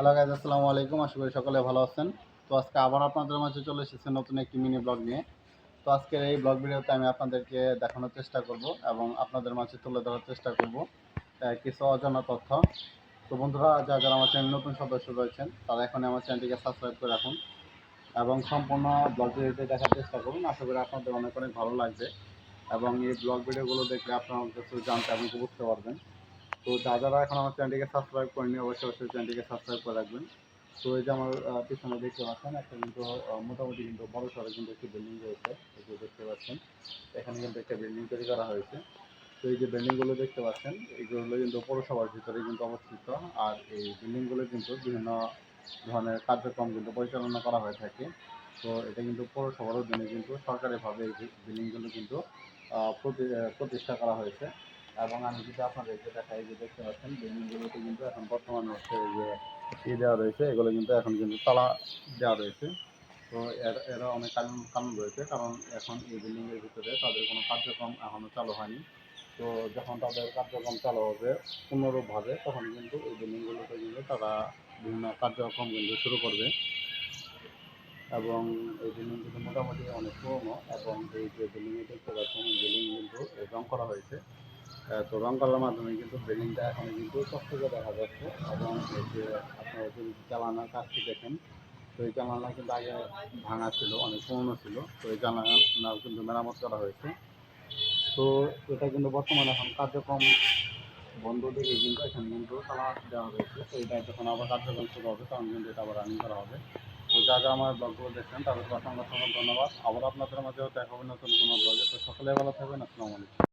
Hello guys আসসালামু আলাইকুম। আশা করি সকলে ভালো আছেন। তো আজকে আবার আপনাদের মাঝে চলে এসেছে নতুন একটি মিনি ব্লগ নিয়ে। তো আজকের এই ব্লগ ভিডিওতে আমি আপনাদেরকে দেখানোর চেষ্টা করব এবং আপনাদের মাঝে তুলে ধরার চেষ্টা করব কিছু অজানা তথ্য। তো বন্ধুরা, যারা যারা আমার চ্যানেল নতুন সদস্য রয়েছেন, তারা এখন আমার চ্যানেলটিকে সাবস্ক্রাইব করে রাখুন এবং সম্পূর্ণ ব্লগ ভিডিওটি দেখার চেষ্টা করুন। আশা করি আপনাদের অনেক অনেক ভালো লাগবে। এবং এই ব্লগ ভিডিওগুলো দেখলে আপনারা কিছু জানতে এবং বুঝতে পারবেন। তো যারা এখন আমার চ্যানেলটিকে সাবস্ক্রাইব করেনি অবশ্যই অবশ্যই চ্যানেলটিকে সাবস্ক্রাইব করে রাখবেন। তো এই যে আমার পিছনে দেখতে পাচ্ছেন, একটা কিন্তু মোটামুটি কিন্তু বড় সড়ো কিন্তু একটি বিল্ডিং রয়েছে, এই যে দেখতে পাচ্ছেন। এখানে কিন্তু একটা বিল্ডিং তৈরি করা হয়েছে। তো এই যে বিল্ডিংগুলো দেখতে পাচ্ছেন এইগুলো কিন্তু পৌরসভার ভিতরে কিন্তু অবস্থিত। আর এই বিল্ডিংগুলো কিন্তু বিভিন্ন ধরনের কার্যক্রম কিন্তু পরিচালনা করা হয়ে থাকে। তো এটা কিন্তু পৌরসভার অধীনে কিন্তু সরকারিভাবে এই বিল্ডিংগুলো কিন্তু প্রতিষ্ঠা করা হয়েছে। এবং আমি যদি আপনাদেরকে দেখাই যে দেখতে পাচ্ছেন বিল্ডিংগুলোতে কিন্তু এখন বর্তমানে হচ্ছে যে ই দেওয়া রয়েছে, এগুলো কিন্তু এখন কিন্তু তালা দেওয়া রয়েছে। তো এর এরা অনেক কারণ কারণ রয়েছে, কারণ এখন এই বিল্ডিংয়ের ভিতরে তাদের কোনো কার্যক্রম এখনও চালু হয়নি। তো যখন তাদের কার্যক্রম চালু হবে পুনরূপভাবে তখন কিন্তু এই বিল্ডিংগুলোতে কিন্তু তারা বিভিন্ন কার্যক্রম কিন্তু শুরু করবে। এবং এই বিল্ডিং কিন্তু মোটামুটি অনেক পুরনো, এবং এই যে বিল্ডিংয়ে দেখতে পাচ্ছেন, এই বিল্ডিং কিন্তু রং করা হয়েছে। তো রং করার মাধ্যমে কিন্তু বিল্ডিংটা এখন কিন্তু চকচকে দেখা যাচ্ছে এবং এই যে আপনারা যদি জানালার কাজটি দেখেন, তো এই জানালা কিন্তু আগে ভাঙা ছিল, অনেক পুরনো ছিল, তো এই জানালাও কিন্তু মেরামত করা হয়েছে। তো এটা কিন্তু বর্তমানে এখন কার্যক্রম বন্ধ থেকে কিন্তু এখানে কিন্তু তালা দেওয়া হয়েছে। তো এটা যখন আবার কার্যক্রম শুরু হবে, তখন কিন্তু এটা আবার রানিং করা হবে। তো যা যা আমার ব্লগগুলো দেখছেন তাদেরকে অসংখ্য ধন্যবাদ। আবার আপনাদের মাঝেও দেখা হবে নতুন কোনো ব্লগে তো সকলে ভালো থাকবেন, আসসালামু আলাইকুম।